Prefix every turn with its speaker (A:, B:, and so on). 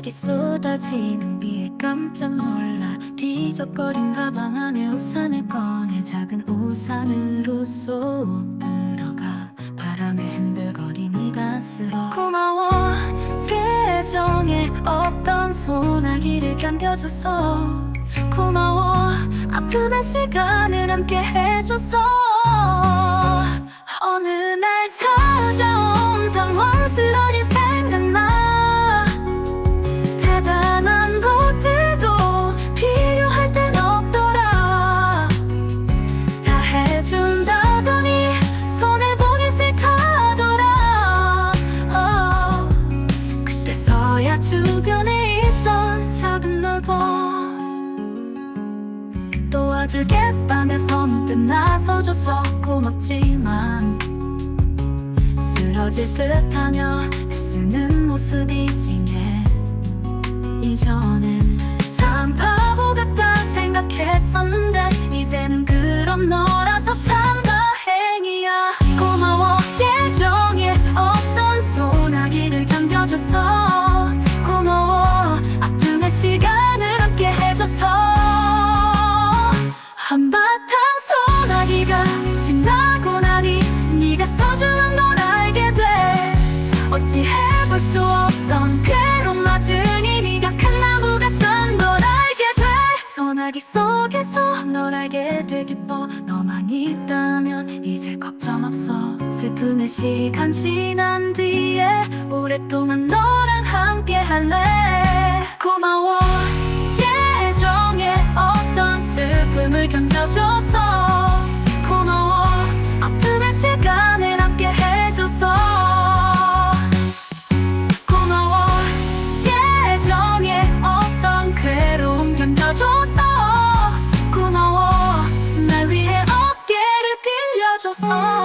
A: 소나기 쏟아지는 비에 깜짝 놀라 뒤적거린 가방 안에 우산을 꺼내 작은 우산으로 쏙 들어가 바람에 흔들거린 이 가스로 고마워. 계정에 없던 소나기를 견뎌줘서. 고마워. 아픔의 시간을 함께 해줘서 야 주변에 있던 작은 널보 도와줄겠다면서 문득 나서줘서 고맙지만 쓰러질 듯하며 애쓰는 모습이 찡해. 이전엔 소나기 속에서 널 알게 돼 기뻐. 너만 있다면 이제 걱정 없어. 슬픔의 시간 지난 뒤에 오랫동안 너랑 함께 할래. 고마워 Oh.